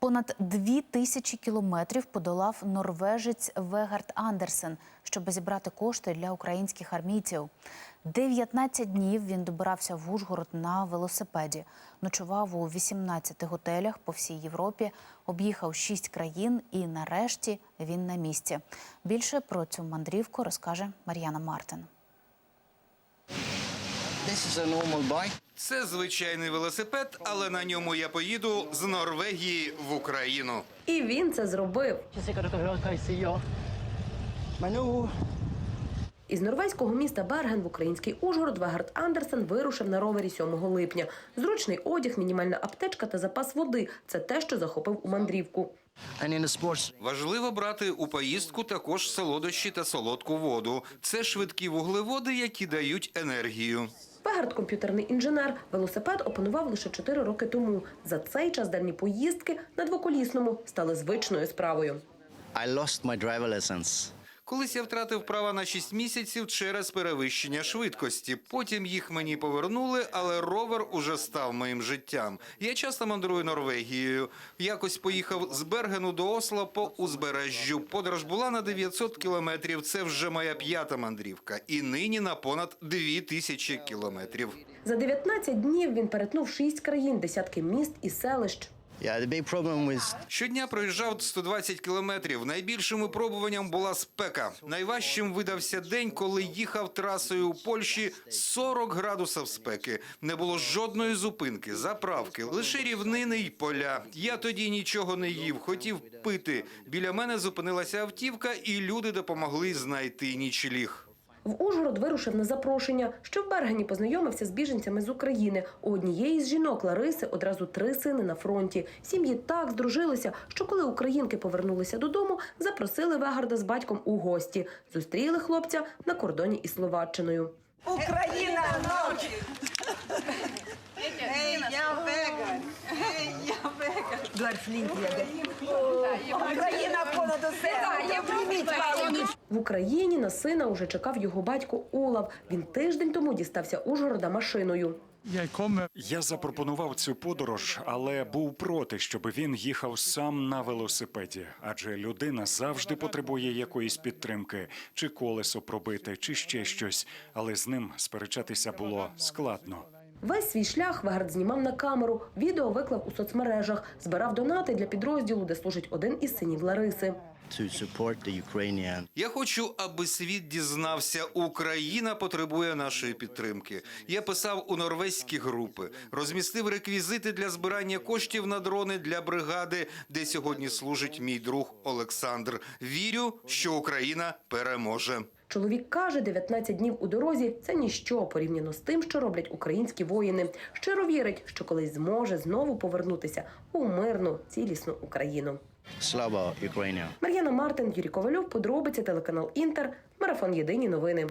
Понад дві тисячі кілометрів подолав норвежець Вегард Андерсен, щоб зібрати кошти для українських армійців. 19 днів він добирався в Ужгород на велосипеді. Ночував у 18 готелях по всій Європі, об'їхав 6 країн і нарешті він на місці. Більше про цю мандрівку розкаже Мар'яна Мартин. This is a normal bike. Це звичайний велосипед, але на ньому я поїду з Норвегії в Україну. І він це зробив. Із норвезького міста Берген в український Ужгород Вегард Андерсен вирушив на ровері 7 липня. Зручний одяг, мінімальна аптечка та запас води це те, що захопив у мандрівку. Важливо брати у поїздку також солодощі та солодку воду. Це швидкі вуглеводи, які дають енергію. Вегард – комп'ютерний інженер. Велосипед опанував лише 4 роки тому. За цей час дальні поїздки на двоколісному стали звичною справою. I lost my driver license. Колись я втратив права на 6 місяців через перевищення швидкості. Потім їх мені повернули, але ровер уже став моїм життям. Я часто мандрую Норвегією. Якось поїхав з Бергену до Осло по узбережжю. Подорож була на 900 кілометрів. Це вже моя п'ята мандрівка. І нині на понад 2000 кілометрів. За 19 днів він перетнув 6 країн, десятки міст і селищ. Щодня проїжджав 120 кілометрів. Найбільшим випробуванням була спека. Найважчим видався день, коли їхав трасою у Польщі 40 градусів спеки. Не було жодної зупинки, заправки, лише рівнини й поля. Я тоді нічого не їв, хотів пити. Біля мене зупинилася автівка, і люди допомогли знайти нічліг. В Ужгород вирушив на запрошення, що в Бергені познайомився з біженцями з України. У однієї з жінок Лариси одразу три сини на фронті. Сім'ї так здружилися, що коли українки повернулися додому, запросили Вегарда з батьком у гості. Зустріли хлопця на кордоні із Словаччиною. Україна ночі! Ей, я веган! Ей, я веган! Дорфлінт яде. Україна понад усе! Я приміть вас! В Україні на сина уже чекав його батько Олав. Він тиждень тому дістався Ужгорода машиною. Я запропонував цю подорож, але був проти, щоб він їхав сам на велосипеді, адже людина завжди потребує якоїсь підтримки, чи колесо пробити, чи ще щось. Але з ним сперечатися було складно. Весь свій шлях Вегард знімав на камеру. Відео виклав у соцмережах, збирав донати для підрозділу, де служить один із синів Лариси. To support the Ukrainian. Я хочу, аби світ дізнався, Україна потребує нашої підтримки. Я писав у норвезькі групи, розмістив реквізити для збирання коштів на дрони для бригади, де сьогодні служить мій друг Олександр. Вірю, що Україна переможе. Чоловік каже, 19 днів у дорозі це ніщо порівняно з тим, що роблять українські воїни. Щиро вірить, що колись зможе знову повернутися у мирну цілісну Україну. Slava Україні! Мар'яна Мартин, Юрій Ковальов, подробиці телеканал Інтер, марафон Єдині новини.